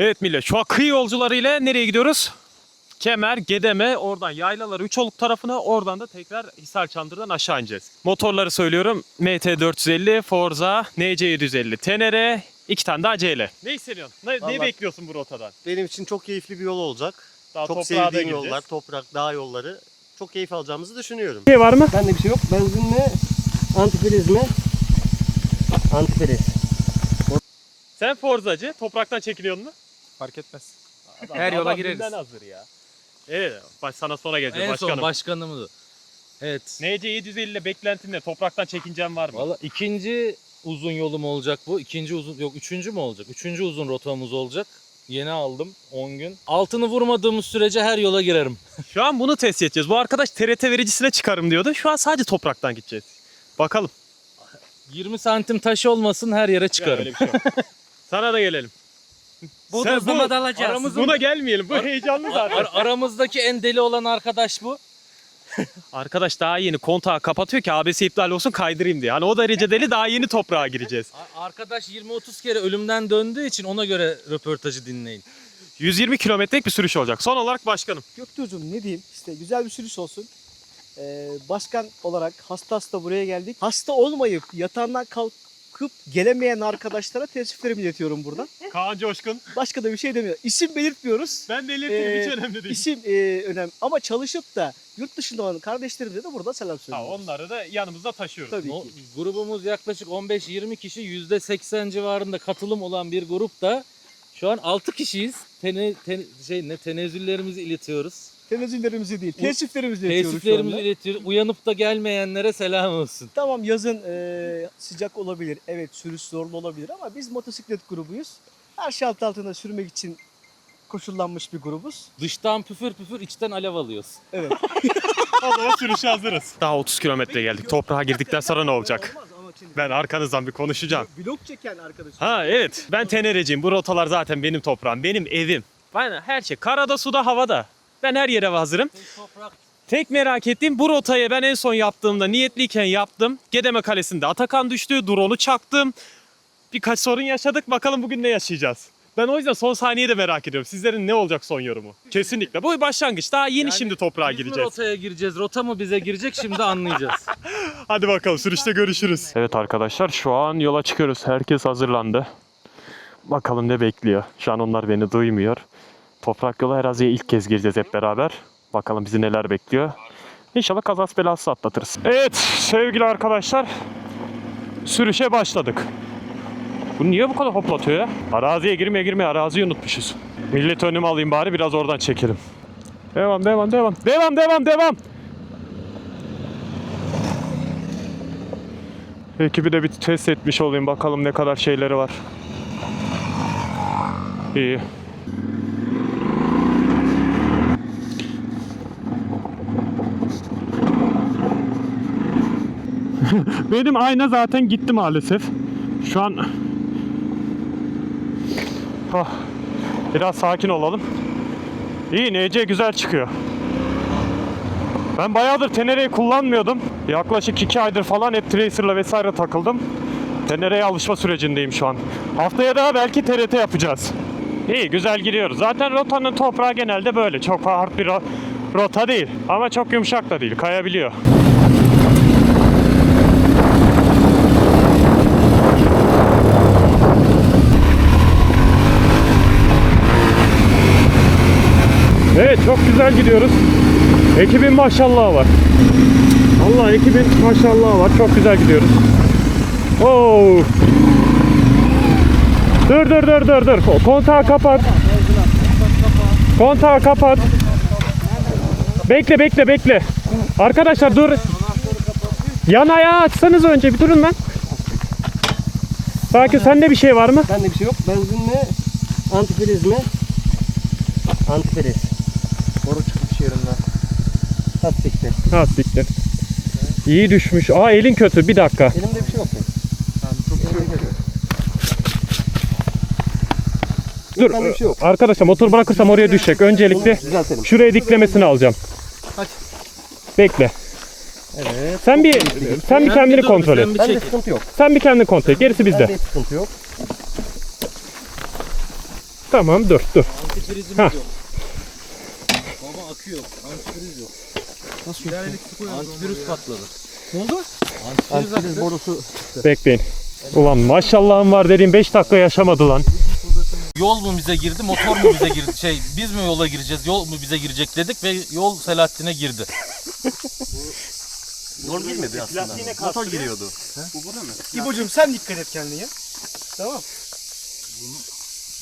Evet millet şu an kıyı yolcuları ile nereye gidiyoruz? Kemer, Gedeme, oradan yaylaları Üçoluk tarafına, oradan da tekrar Hisar Çandır'dan aşağı ineceğiz. Motorları söylüyorum. MT450, Forza, NC750, Tenere, iki tane daha CL. Ne hissediyorsun? Ne, ne Vallahi- bekliyorsun bu rotadan? Benim için çok keyifli bir yol olacak. Daha çok toprağa da sevdiğim gireceğiz. yollar, toprak, dağ yolları. Çok keyif alacağımızı düşünüyorum. şey var mı? Bende bir şey yok. Benzinle antifriz mi? Antifriz. Sen Forzacı, topraktan çekiniyor musun? Fark etmez. Adam- Her yola adam gireriz. dünden hazır ya. Evet, baş, sana sonra geleceğiz En başkanım. son başkanımız. Evet. NC750 ile beklentin ne? Topraktan çekincen var mı? Valla ikinci uzun yolum olacak bu. İkinci uzun yok üçüncü mü olacak? Üçüncü uzun rotamız olacak. Yeni aldım 10 gün. Altını vurmadığımız sürece her yola girerim. Şu an bunu test edeceğiz. Bu arkadaş TRT vericisine çıkarım diyordu. Şu an sadece topraktan gideceğiz. Bakalım. 20 santim taş olmasın her yere çıkarım. Öyle bir şey yok. Sana da gelelim. Bu Sen da zaman bu- alacağız. aramızın- Buna gelmeyelim. Bu heyecanlı zaten. ar- aramızdaki en deli olan arkadaş bu. Arkadaş daha yeni kontağı kapatıyor ki abisi iptal olsun kaydırayım diye. Hani o derece deli daha yeni toprağa gireceğiz. A- Arkadaş 20-30 kere ölümden döndüğü için ona göre röportajı dinleyin. 120 kilometrelik bir sürüş olacak. Son olarak başkanım. Göktuğ'cum ne diyeyim işte güzel bir sürüş olsun. Ee, başkan olarak hasta hasta buraya geldik. Hasta olmayıp yatağından kalkıp gelemeyen arkadaşlara teessüflerimi iletiyorum buradan. Kaan Coşkun. Başka da bir şey demiyor. İsim belirtmiyoruz. Ben de Ee, hiç önemli değil. İsim e, önemli ama çalışıp da yurt dışında olan kardeşlerimize de burada selam Ha, onları da yanımızda taşıyoruz. Tabii No- ki. grubumuz yaklaşık 15-20 kişi %80 civarında katılım olan bir grupta şu an 6 kişiyiz. Tene, ten- şey ne tenezzüllerimizi iletiyoruz. Tenezzüllerimizi değil, teessüflerimizi iletiyoruz şu Teessüflerimizi anda. iletiyoruz. Uyanıp da gelmeyenlere selam olsun. Tamam yazın e, sıcak olabilir. Evet sürüş zorlu olabilir ama biz motosiklet grubuyuz. Her şart altında sürmek için koşullanmış bir grubuz. Dıştan püfür püfür içten alev alıyoruz. Evet. O zaman sürüşe hazırız. Daha 30 kilometre geldik. Toprağa girdikten sonra ne olacak? Olmaz ama şimdi Ben arkanızdan bir konuşacağım. Vlog çeken arkadaşım. Ha evet. Ben Tenereciyim. Bu rotalar zaten benim toprağım. Benim evim. Ben her şey. Karada, suda, havada. Ben her yere hazırım. Tek merak ettiğim bu rotayı ben en son yaptığımda niyetliyken yaptım. Gedeme Kalesi'nde Atakan düştü. Drone'u çaktım. Birkaç sorun yaşadık. Bakalım bugün ne yaşayacağız. Ben o yüzden son saniyeyi de merak ediyorum. Sizlerin ne olacak son yorumu? Kesinlikle. Bu başlangıç. Daha yeni Yani şimdi toprağa Biz mi gireceğiz. rotaya gireceğiz? Rota mı bize girecek? Şimdi anlayacağız. Hadi bakalım sürüşte görüşürüz. Evet arkadaşlar şu an yola çıkıyoruz. Herkes hazırlandı. Bakalım ne bekliyor. Şu an onlar beni duymuyor. Toprak yolu araziye ilk kez gireceğiz hep beraber. Bakalım bizi neler bekliyor. İnşallah kazası belası atlatırız. Evet sevgili arkadaşlar. Sürüşe başladık. Bu niye bu kadar hoplatıyor ya? Araziye girmeye girmeye araziyi unutmuşuz. Millet önüme alayım bari biraz oradan çekelim. Devam devam devam. Devam devam devam. Ekibi de bir test etmiş olayım bakalım ne kadar şeyleri var. İyi. Benim ayna zaten gitti maalesef. Şu an Ah, biraz sakin olalım. İyi NC güzel çıkıyor. Ben bayağıdır Tenere'yi kullanmıyordum. Yaklaşık 2 aydır falan hep Tracer'la vesaire takıldım. Tenere'ye alışma sürecindeyim şu an. Haftaya da belki TRT yapacağız. İyi güzel giriyoruz. Zaten rotanın toprağı genelde böyle. Çok hard bir ro- rota değil. Ama çok yumuşak da değil. Kayabiliyor. Evet çok güzel gidiyoruz. Ekibin maşallahı var. Allah ekibin maşallahı var. Çok güzel gidiyoruz. Oo. Dur dur dur dur dur. Kontağı kapat. Kontağı kapat. Bekle bekle bekle. Arkadaşlar dur. Yan ayağı açsanız önce bir durun lan. Sakin sende bir şey var mı? Bende bir şey yok. Benzinle antifriz mi? Antifriz. Yerinden. Tasdikti. Ha siktir. İyi düşmüş. Aa elin kötü. Bir dakika. Elimde bir şey yok. Dur. Bende bir şey yok. Arkadaşlar motor bırakırsam oraya düşecek. Öncelikle Düzeltelim. şuraya diklemesini alacağım. Bekle. Evet. Sen bir sen bir kendini dur, kontrol et. sen bir Bende sıkıntı yok. Sen bir kendini kontrol et. Gerisi bizde. Bende hiç sıkıntı yok. Tamam dur dur. Antifrizimiz yok. Baba akıyor. Antifriz yok. Nasıl yok? Antifriz patladı. Ne oldu? Antifriz aktı. borusu. Bekleyin. Ulan maşallahım var dediğim 5 dakika yaşamadı lan. Yol mu bize girdi, motor mu bize girdi? Şey, biz mi yola gireceğiz, yol mu bize girecek dedik ve yol Selahattin'e girdi. Yol girmedi aslında. Motor giriyordu. İbocuğum sen dikkat et kendine. Tamam.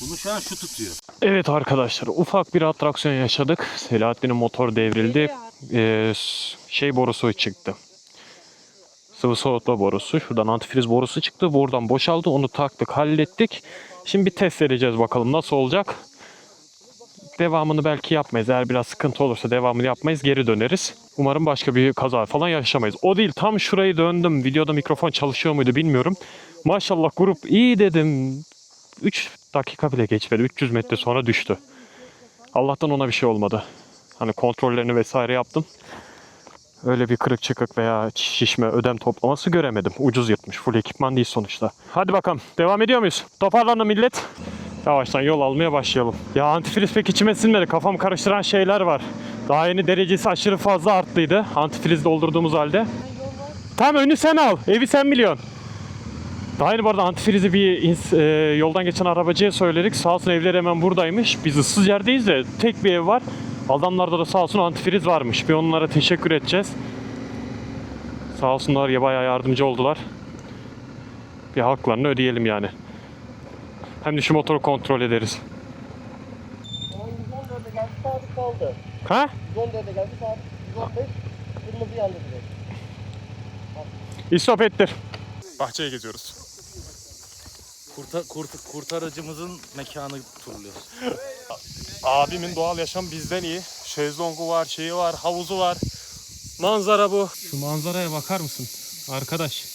Bunu şu an şu tutuyor. Evet arkadaşlar ufak bir atraksiyon yaşadık. Selahattin'in motor devrildi. S- şey borusu çıktı. Sıvı soğutma borusu. Şuradan antifriz borusu çıktı. Buradan boşaldı. Onu taktık hallettik. Şimdi bir test edeceğiz bakalım nasıl olacak. Devamını belki yapmayız. Eğer biraz sıkıntı olursa devamını yapmayız. Geri döneriz. Umarım başka bir kaza falan yaşamayız. O değil tam şurayı döndüm. Videoda mikrofon çalışıyor muydu bilmiyorum. Maşallah grup iyi dedim. 3 dakika bile geçmedi. 300 metre sonra düştü. Allah'tan ona bir şey olmadı. Hani kontrollerini vesaire yaptım. Öyle bir kırık çıkık veya şişme ödem toplaması göremedim. Ucuz yırtmış. Full ekipman değil sonuçta. Hadi bakalım. Devam ediyor muyuz? Toparlanın millet. Yavaştan yol almaya başlayalım. Ya antifriz pek içime sinmedi. Kafam karıştıran şeyler var. Daha yeni derecesi aşırı fazla arttıydı. Antifriz doldurduğumuz halde. Tamam önü sen al. Evi sen biliyorsun. Daha yeni bu arada antifrizi bir e, yoldan geçen arabacıya söyledik. Sağ olsun evler hemen buradaymış. Biz ıssız yerdeyiz de tek bir ev var. Adamlarda da sağ olsun antifriz varmış. Bir onlara teşekkür edeceğiz. Sağ olsunlar ya bayağı yardımcı oldular. Bir haklarını ödeyelim yani. Hem de şu motoru kontrol ederiz. 114'e geldi sabit kaldı. Ha? 114'e geldi sabit. 115 kırmızı yandı direkt. İstop ettir. Bahçeye geziyoruz. Kurta, kurt, kurtarıcımızın mekanı turluyoruz. Abimin doğal yaşam bizden iyi. Şezlongu var, şeyi var, havuzu var. Manzara bu. Şu manzaraya bakar mısın arkadaş?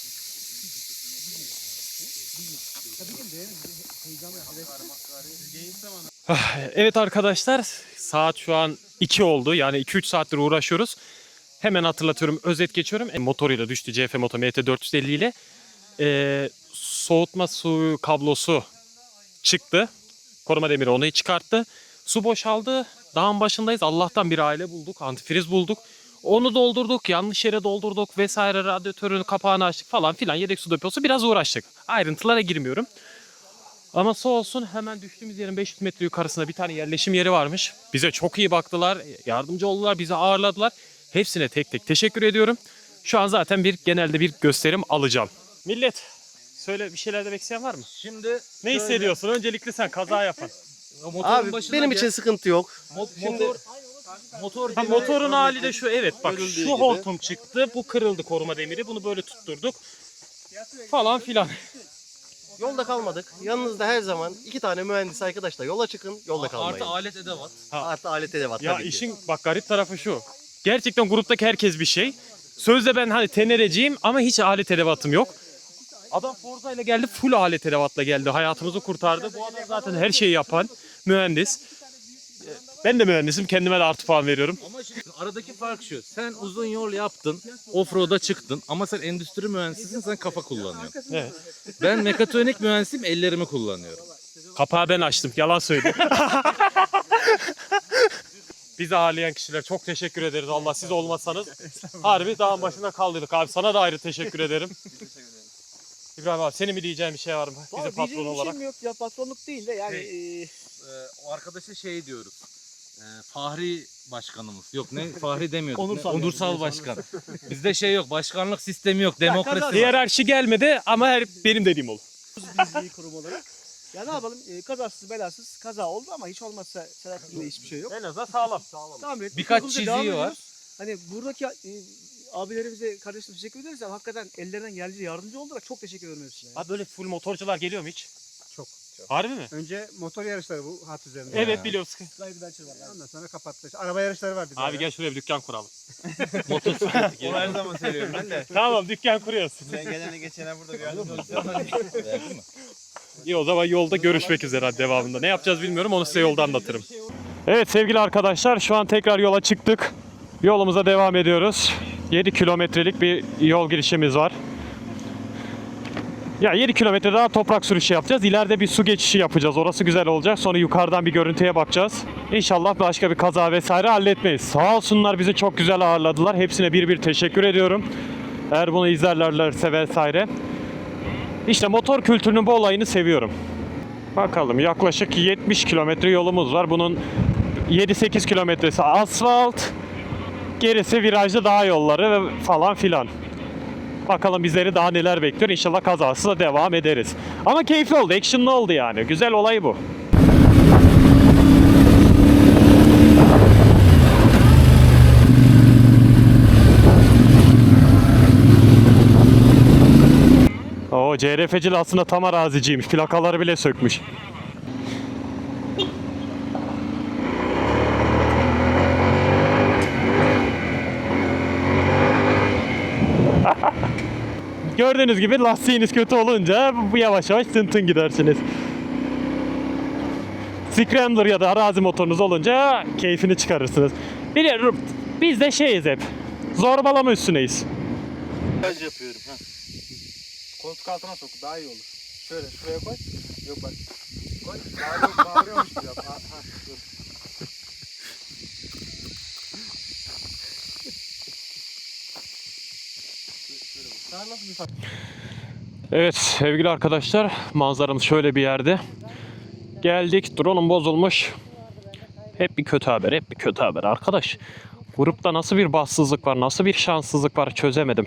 Ah, Evet arkadaşlar saat şu an 2 oldu yani 2-3 saattir uğraşıyoruz. Hemen hatırlatıyorum özet geçiyorum. E, motoruyla düştü CF Moto MT450 ile. E, soğutma suyu kablosu çıktı. Koruma demiri onu çıkarttı. Su boşaldı. Dağın başındayız. Allah'tan bir aile bulduk. Antifriz bulduk. Onu doldurduk. Yanlış yere doldurduk vesaire. Radyatörün kapağını açtık falan filan. Yedek su deposu biraz uğraştık. Ayrıntılara girmiyorum. Ama sağ olsun hemen düştüğümüz yerin 500 metre yukarısında bir tane yerleşim yeri varmış. Bize çok iyi baktılar. Yardımcı oldular. Bizi ağırladılar. Hepsine tek tek teşekkür ediyorum. Şu an zaten bir genelde bir gösterim alacağım. Millet söyle bir şeyler demek isteyen var mı? Şimdi Ne şöyle- hissediyorsun? Öncelikle sen kaza yapan. Motorun Abi başına benim gel. için sıkıntı yok. Mo- motor motor Ha, motorun hali de şu evet bak Görüldüğü şu gibi. hortum çıktı bu kırıldı koruma demiri bunu böyle tutturduk falan filan. Yolda kalmadık. Yanınızda her zaman iki tane mühendis arkadaşla yola çıkın. Yolda kalmayın. Artı alet edevat. Artı alet edevat Ya tabii ki. işin bak garip tarafı şu. Gerçekten gruptaki herkes bir şey. Sözde ben hani tenereciyim ama hiç alet edevatım yok. Adam Forza ile geldi full alet edevatla geldi. Hayatımızı kurtardı. Bu adam zaten her şeyi yapan mühendis. Ben de mühendisim. Kendime de artı puan veriyorum. Ama şimdi aradaki fark şu. Sen uzun yol yaptın. Offroad'a çıktın. Ama sen endüstri mühendisisin. Sen kafa kullanıyorsun. Evet. Ben mekatronik mühendisiyim. Ellerimi kullanıyorum. Kapağı ben açtım. Yalan söylüyorum. Bizi ağırlayan kişiler çok teşekkür ederiz. Allah siz olmasanız harbi dağın başında kaldıydık abi. Sana da ayrı teşekkür ederim. İbrahim abi senin mi diyeceğin bir şey var mı? Bize Vallahi patron diyeceğim bir olarak. şeyim yok ya patronluk değil de yani Şey, e, Ee, o arkadaşa şey diyoruz. Ee, Fahri başkanımız. Yok ne Fahri demiyorduk. Onursal Ne? yani, Onursal başkan. Bizde şey yok. Başkanlık sistemi yok. Demokrasi kazandı. var. Hiyerarşi gelmedi ama her benim dediğim olur. biz bir kurum olarak. Ya ne yapalım e, kazasız belasız kaza oldu ama hiç olmazsa Selahattin'de hiçbir şey yok. En azından sağlam. Tamam ettik, Birkaç yolumuza çiziği devam var. ediyoruz. Hani buradaki e, abilerimize, kardeşlerimize teşekkür ederiz ama hakikaten ellerinden geldiği yardımcı oldular. Çok teşekkür ederim hepsine. Abi böyle full motorcular geliyor mu hiç? Çok. Harbi mi? Önce motor yarışları bu hat üzerinde. Evet biliyoruz. Skype Adventure var. Ondan sonra kapattı. İşte araba yarışları var bizde. Abi gel şuraya bir dükkan kuralım. Motosiklet. O her zaman söylüyorum ben de. tamam dükkan kuruyoruz. Sen gelene geçene burada bir mi? İyi o zaman yolda görüşmek üzere hadi devamında. Ne yapacağız bilmiyorum onu size yolda anlatırım. Evet sevgili arkadaşlar şu an tekrar yola çıktık. Yolumuza devam ediyoruz. 7 kilometrelik bir yol girişimiz var. Ya 7 kilometre daha toprak sürüşü yapacağız. İleride bir su geçişi yapacağız. Orası güzel olacak. Sonra yukarıdan bir görüntüye bakacağız. İnşallah başka bir kaza vesaire halletmeyiz. Sağ olsunlar bizi çok güzel ağırladılar. Hepsine bir bir teşekkür ediyorum. Eğer bunu izlerlerse vesaire. İşte motor kültürünün bu olayını seviyorum. Bakalım yaklaşık 70 kilometre yolumuz var. Bunun 7-8 kilometresi asfalt. Gerisi virajlı dağ yolları falan filan. Bakalım bizleri daha neler bekliyor. İnşallah kazasız da devam ederiz. Ama keyifli oldu, actionlı oldu yani. Güzel olay bu. O CRF'cil aslında tam araziciymiş. Plakaları bile sökmüş. Gördüğünüz gibi lastiğiniz kötü olunca yavaş yavaş tın tın gidersiniz. Scrambler ya da arazi motorunuz olunca keyfini çıkarırsınız. Biliyorum biz de şeyiz hep. Zorbalama üstüneyiz. Mesaj yapıyorum. Ha. Koltuk altına sok daha iyi olur. Şöyle şuraya koy. Yok bak. Koy. Bağırıyor, bağırıyormuş gibi yap. Ha, ha, dur. Sana nasıl bir Evet sevgili arkadaşlar manzaramız şöyle bir yerde. Geldik drone'um bozulmuş. Hep bir kötü haber hep bir kötü haber arkadaş. Grupta nasıl bir bahtsızlık var nasıl bir şanssızlık var çözemedim.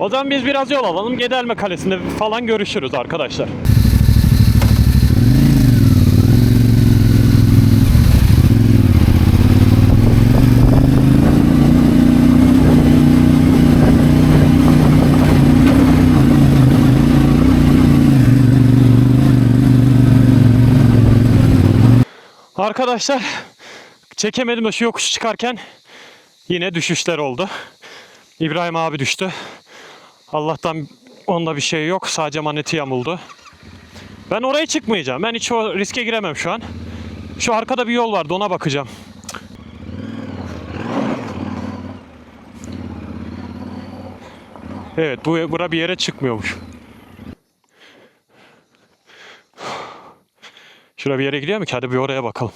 O zaman biz biraz yol alalım. Gedelme Kalesi'nde falan görüşürüz arkadaşlar. Arkadaşlar çekemedim de şu yokuş çıkarken yine düşüşler oldu. İbrahim abi düştü. Allah'tan onda bir şey yok. Sadece maneti yamuldu. Ben oraya çıkmayacağım. Ben hiç o riske giremem şu an. Şu arkada bir yol vardı ona bakacağım. Evet bu bura bir yere çıkmıyormuş. Şura bir yere gidiyor mu ki? Hadi bir oraya bakalım.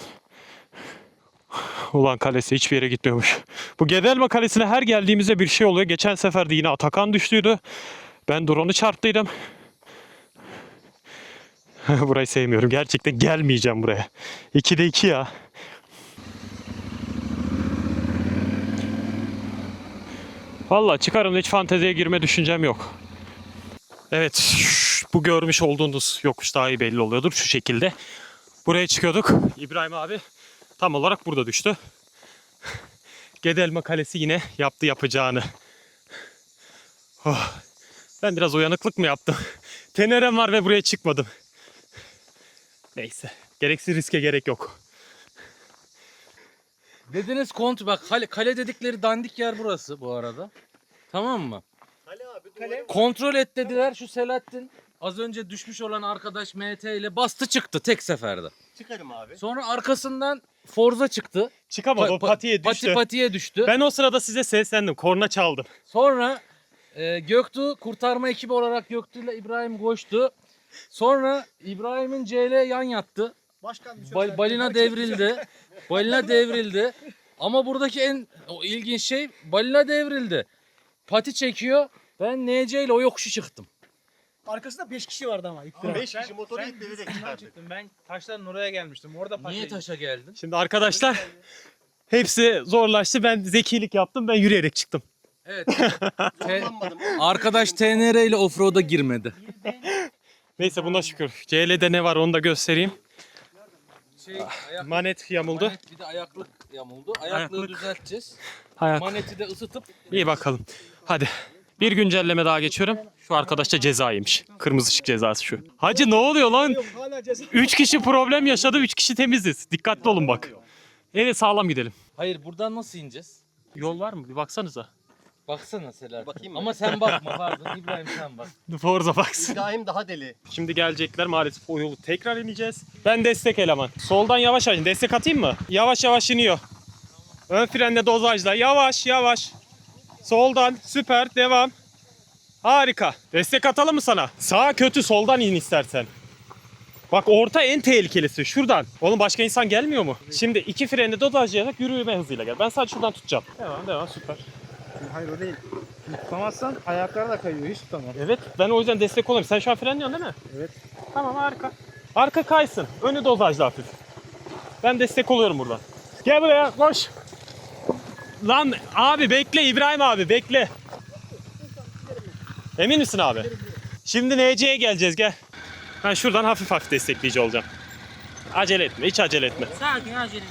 Ulan kalesi hiçbir yere gitmiyormuş. Bu Gedelme Kalesi'ne her geldiğimizde bir şey oluyor. Geçen sefer de yine Atakan düştüydü. Ben drone'u çarptıydım. Burayı sevmiyorum. Gerçekten gelmeyeceğim buraya. 2'de 2 ya. Valla çıkarım hiç fanteziye girme düşüncem yok. Evet bu görmüş olduğunuz yokuş daha iyi belli oluyordur şu şekilde. Buraya çıkıyorduk. İbrahim abi tam olarak burada düştü. Gedelme Kalesi yine yaptı yapacağını. Oh, ben biraz uyanıklık mı yaptım? Tenerem var ve buraya çıkmadım. Neyse. Gereksiz riske gerek yok. Dediniz kont bak kale, kale dedikleri dandik yer burası bu arada. Tamam mı? Kale Kontrol et dediler şu Selahattin. Az önce düşmüş olan arkadaş MT ile bastı çıktı tek seferde. Çıkarım abi. Sonra arkasından Forza çıktı. Çıkamadı o Pa- pa- patiye düştü. Pati patiye düştü. Ben o sırada size seslendim. Korna çaldım. Sonra e, Göktuğ kurtarma ekibi olarak Göktuğ ile İbrahim koştu. Sonra İbrahim'in CL yan yattı. Başkan bir söz Bal- balina devrildi. balina devrildi. Ama buradaki en o ilginç şey balina devrildi. Pati çekiyor. Ben NC ile o yokuşu çıktım. Arkasında 5 kişi vardı ama. ittira. 5 kişi motoru ittirerek çıkardık. çıktım. Ben taşların oraya gelmiştim. Orada Niye taşa geldin? Şimdi arkadaşlar hepsi zorlaştı. Ben zekilik yaptım. Ben yürüyerek çıktım. Evet. Te- arkadaş TNR ile offroad'a girmedi. Neyse buna şükür. CL'de ne var onu da göstereyim. Şey, ayak, Manet yamuldu. manet bir de ayaklık yamuldu. Ayaklığı Ayaklık. düzelteceğiz. Ayak. Maneti de ısıtıp İyi bakalım. Hadi. Bir güncelleme daha geçiyorum. Şu arkadaş da ceza yemiş. Kırmızı ışık cezası şu. Hacı ne oluyor lan? 3 kişi problem yaşadı, 3 kişi temiziz. Dikkatli olun bak. Evet sağlam gidelim. Hayır buradan nasıl ineceğiz? Yol var mı? Bir baksanıza. Baksana Selahattin. Bakayım mı? Ama sen bakma pardon İbrahim sen bak. Forza baksın. İbrahim daha deli. Şimdi gelecekler maalesef o yolu tekrar ineceğiz. Ben destek eleman. Soldan yavaş yavaş. Destek atayım mı? Yavaş yavaş iniyor. Ön frenle dozajla. Yavaş yavaş. Soldan süper devam. Harika. Destek atalım mı sana? Sağ kötü soldan in istersen. Bak orta en tehlikelisi şuradan. Oğlum başka insan gelmiyor mu? Şimdi iki freni dozajlayarak yürüme hızıyla gel. Ben sadece şuradan tutacağım. Devam devam süper. Hayır o değil. Tutamazsan ayaklar da kayıyor. Hiç tutamam. Evet ben o yüzden destek olayım. Sen şu an frenliyorsun değil mi? Evet. Tamam harika. Arka kaysın. Önü dozajlı hafif. Ben destek oluyorum buradan. Gel buraya koş. Lan abi bekle İbrahim abi bekle. Emin misin abi? Şimdi NC'ye geleceğiz gel. Ben şuradan hafif hafif destekleyici olacağım. Acele etme hiç acele etme. Sakin acele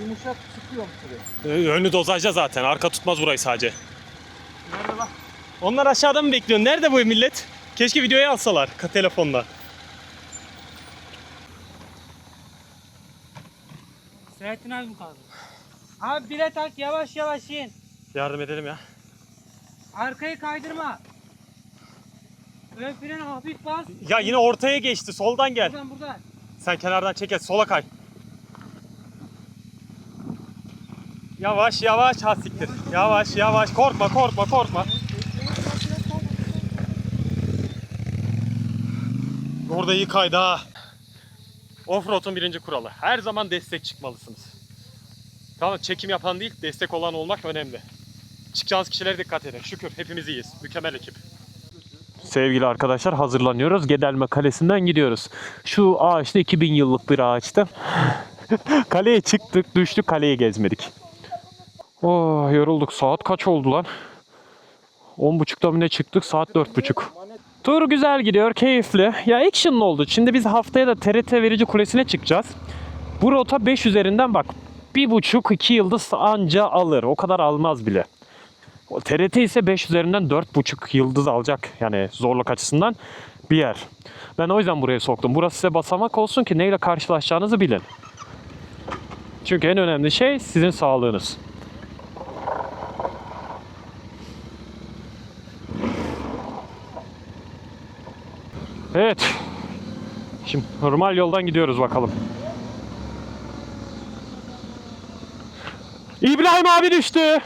Yumuşak sıkıyorum şuraya. Önü dozajda zaten. Arka tutmaz burayı sadece. Onlar aşağıda mı bekliyor? Nerede bu millet? Keşke videoya alsalar telefonla. Selahattin abi mi kaldı? Abi bire tak yavaş yavaş in. Yardım edelim ya. Arkayı kaydırma. Ön freni hafif bas. Ya yine ortaya geçti. Soldan gel. Buradan buradan. Sen kenardan çek et. Sola kay. Yavaş yavaş ha siktir. Yavaş yavaş. Korkma korkma korkma. Orada iyi kaydı ha. Offroad'un birinci kuralı. Her zaman destek çıkmalısınız. Tamam çekim yapan değil, destek olan olmak önemli. Çıkacağınız kişilere dikkat edin. Şükür hepimiz iyiyiz. Mükemmel ekip. Sevgili arkadaşlar hazırlanıyoruz. Gedelme Kalesi'nden gidiyoruz. Şu ağaçta 2000 yıllık bir ağaçta. kaleye çıktık, düştük, kaleyi gezmedik. Oh yorulduk. Saat kaç oldu lan? 10.30'da mı ne çıktık? Saat 4.30. Tur güzel gidiyor, keyifli. Ya action'lı oldu. Şimdi biz haftaya da TRT verici kulesine çıkacağız. Bu rota 5 üzerinden bak. 1.5-2 yıldız anca alır. O kadar almaz bile. O TRT ise 5 üzerinden 4.5 yıldız alacak. Yani zorluk açısından bir yer. Ben o yüzden buraya soktum. Burası size basamak olsun ki neyle karşılaşacağınızı bilin. Çünkü en önemli şey sizin sağlığınız. Evet. Şimdi normal yoldan gidiyoruz bakalım. İbrahim abi düştü.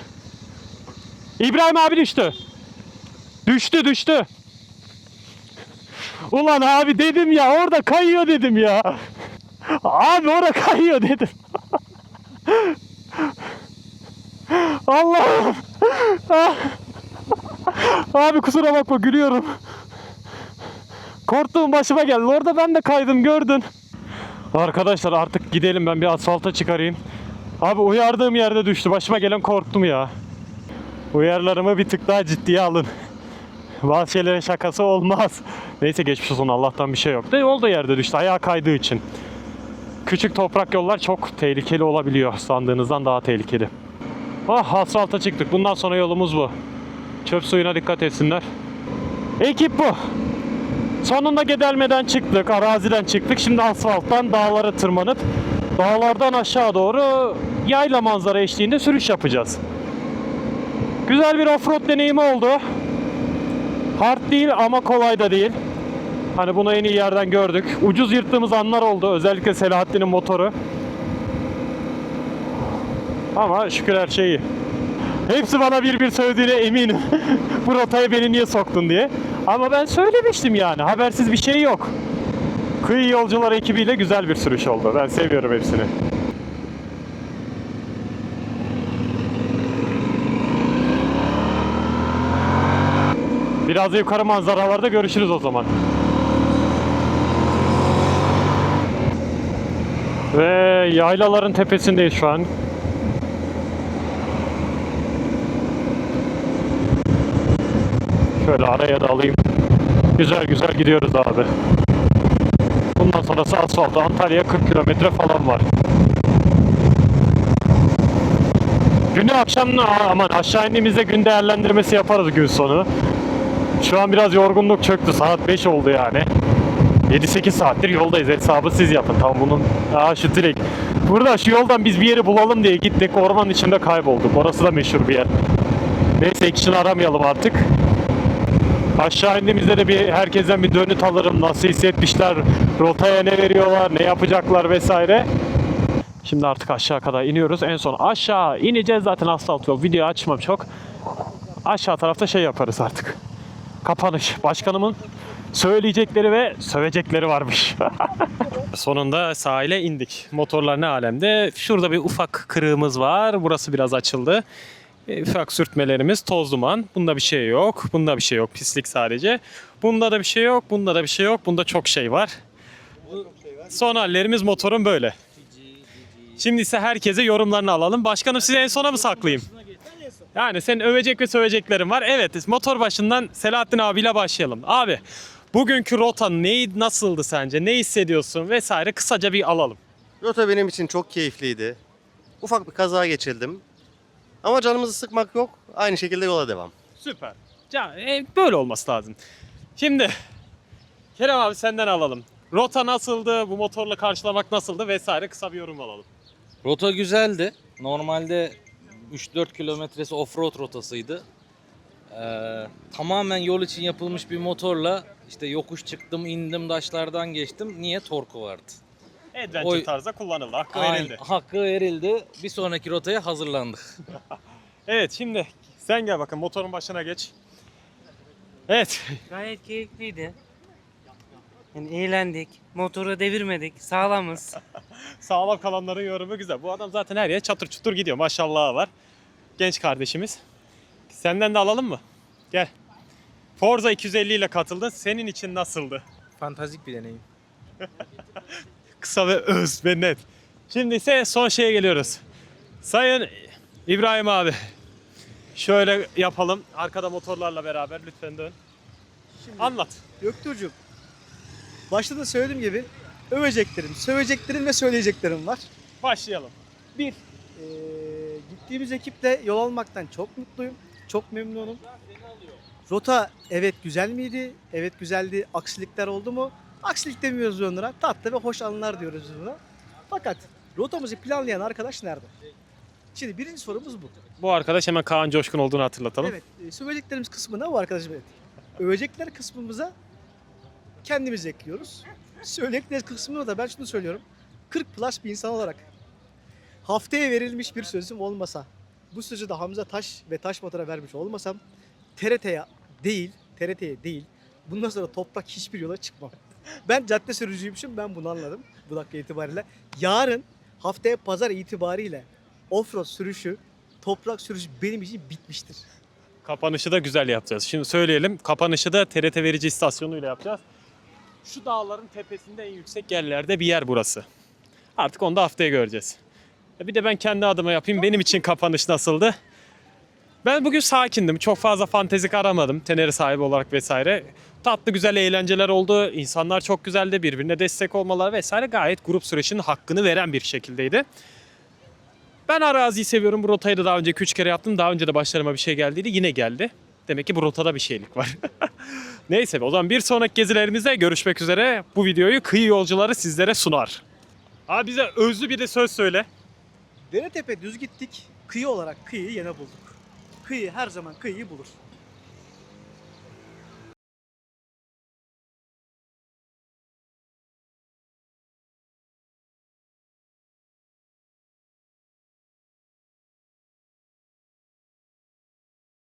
İbrahim abi düştü. Düştü düştü. Ulan abi dedim ya orada kayıyor dedim ya. Abi orada kayıyor dedim. Allah'ım. Ah. Abi kusura bakma gülüyorum. Korktuğum başıma geldi. Orada ben de kaydım gördün. Arkadaşlar artık gidelim ben bir asfalta çıkarayım. Abi uyardığım yerde düştü. Başıma gelen korktum ya. Uyarılarımı bir tık daha ciddiye alın. Bazı şeylerin şakası olmaz. Neyse geçmiş olsun Allah'tan bir şey yok. De yol yerde düştü ayağa kaydığı için. Küçük toprak yollar çok tehlikeli olabiliyor. Sandığınızdan daha tehlikeli. Ah asfalta çıktık. Bundan sonra yolumuz bu. Çöp suyuna dikkat etsinler. Ekip bu. Sonunda Gedelme'den çıktık, araziden çıktık. Şimdi asfalttan dağlara tırmanıp dağlardan aşağı doğru yayla manzara eşliğinde sürüş yapacağız. Güzel bir offroad deneyimi oldu. Hard değil ama kolay da değil. Hani bunu en iyi yerden gördük. Ucuz yırttığımız anlar oldu. Özellikle Selahattin'in motoru. Ama şükür her şey iyi. Hepsi bana bir bir söylediğine eminim. Bu rotaya beni niye soktun diye. Ama ben söylemiştim yani. Habersiz bir şey yok. Kıyı yolcular ekibiyle güzel bir sürüş oldu. Ben seviyorum hepsini. Biraz da yukarı manzaralarda görüşürüz o zaman. Ve yaylaların tepesindeyiz şu an. Şöyle araya da alayım. Güzel güzel gidiyoruz abi. Bundan sonrası asfalt. Antalya 40 kilometre falan var. Günü akşam aman aşağı indiğimizde gün değerlendirmesi yaparız gün sonu. Şu an biraz yorgunluk çöktü. Saat 5 oldu yani. 7-8 saattir yoldayız. Hesabı siz yapın. Tam bunun Aa, şu direkt. Burada şu yoldan biz bir yeri bulalım diye gittik. Ormanın içinde kaybolduk. Orası da meşhur bir yer. Neyse action aramayalım artık. Aşağı indiğimizde de bir herkesten bir dönüt alırım. Nasıl hissetmişler, rotaya ne veriyorlar, ne yapacaklar vesaire. Şimdi artık aşağı kadar iniyoruz. En son aşağı ineceğiz zaten asfalt yol. Video açmam çok. Aşağı tarafta şey yaparız artık. Kapanış. Başkanımın söyleyecekleri ve sövecekleri varmış. Sonunda sahile indik. Motorlar ne alemde. Şurada bir ufak kırığımız var. Burası biraz açıldı. E, ufak sürtmelerimiz, toz duman. Bunda bir şey yok. Bunda bir şey yok. Pislik sadece. Bunda da bir şey yok. Bunda da bir şey yok. Bunda çok şey var. Son hallerimiz motorun böyle. Şimdi ise herkese yorumlarını alalım. Başkanım size en sona mı saklayayım? Yani senin övecek ve söveceklerin var. Evet motor başından Selahattin abiyle başlayalım. Abi bugünkü rota neyi nasıldı sence? Ne hissediyorsun vesaire kısaca bir alalım. Rota benim için çok keyifliydi. Ufak bir kaza geçirdim. Ama canımızı sıkmak yok. Aynı şekilde yola devam. Süper. Ya, e, böyle olması lazım. Şimdi Kerem abi senden alalım. Rota nasıldı? Bu motorla karşılamak nasıldı vesaire kısa bir yorum alalım. Rota güzeldi. Normalde 3-4 kilometresi offroad rotasıydı. Ee, tamamen yol için yapılmış bir motorla işte yokuş çıktım, indim, taşlardan geçtim. Niye? Torku vardı. Adventure Oy- tarzda kullanıldı. Hakkı Aynen, verildi. Hakkı verildi. Bir sonraki rotaya hazırlandık. Evet şimdi sen gel bakın motorun başına geç. Evet Gayet keyifliydi. Yani eğlendik. Motoru devirmedik. Sağlamız. Sağlam kalanların yorumu güzel. Bu adam zaten her yere çatır çutur gidiyor. Maşallah var. Genç kardeşimiz. Senden de alalım mı? Gel. Forza 250 ile katıldın. Senin için nasıldı? Fantastik bir deneyim. Kısa ve öz ve net. Şimdi ise son şeye geliyoruz. Sayın İbrahim abi. Şöyle yapalım. Arkada motorlarla beraber lütfen dön. Anlat. Göktuğcuğum, başta da söylediğim gibi öveceklerim, söveceklerim ve söyleyeceklerim var. Başlayalım. Bir, eee, gittiğimiz ekiple yol almaktan çok mutluyum, çok memnunum. Rota evet güzel miydi? Evet güzeldi. Aksilikler oldu mu? Aksilik demiyoruz onlara. Tatlı ve hoş anılar diyoruz biz buna. Fakat rotamızı planlayan arkadaş nerede? Şimdi birinci sorumuz bu. Bu arkadaş hemen Kaan Coşkun olduğunu hatırlatalım. Evet, e, söyleyeceklerimiz kısmına bu arkadaş evet. Övecekler kısmımıza kendimiz ekliyoruz. Söyleyecekler kısmına da ben şunu söylüyorum. 40 plus bir insan olarak haftaya verilmiş bir sözüm olmasa, bu sözü de Hamza Taş ve Taş Motor'a vermiş olmasam TRT'ye değil, TRT'ye değil, bundan sonra toprak hiçbir yola çıkmam. Ben cadde sürücüymüşüm, ben bunu anladım bu dakika itibariyle. Yarın haftaya pazar itibariyle offroad sürüşü, toprak sürüşü benim için bitmiştir. Kapanışı da güzel yapacağız. Şimdi söyleyelim. Kapanışı da TRT verici istasyonuyla yapacağız. Şu dağların tepesinde en yüksek yerlerde bir yer burası. Artık onu da haftaya göreceğiz. Bir de ben kendi adıma yapayım. Benim için kapanış nasıldı? Ben bugün sakindim. Çok fazla fantezik aramadım. Teneri sahibi olarak vesaire. Tatlı güzel eğlenceler oldu. İnsanlar çok güzeldi. Birbirine destek olmaları vesaire gayet grup süreçinin hakkını veren bir şekildeydi. Ben araziyi seviyorum. Bu rotayı da daha önce 3 kere yaptım. Daha önce de başlarıma bir şey geldiydi. Yine geldi. Demek ki bu rotada bir şeylik var. Neyse o zaman bir sonraki gezilerimizde görüşmek üzere. Bu videoyu kıyı yolcuları sizlere sunar. Abi bize özlü bir de söz söyle. Deretepe düz gittik. Kıyı olarak kıyıyı yine bulduk. Kıyı her zaman kıyıyı bulur.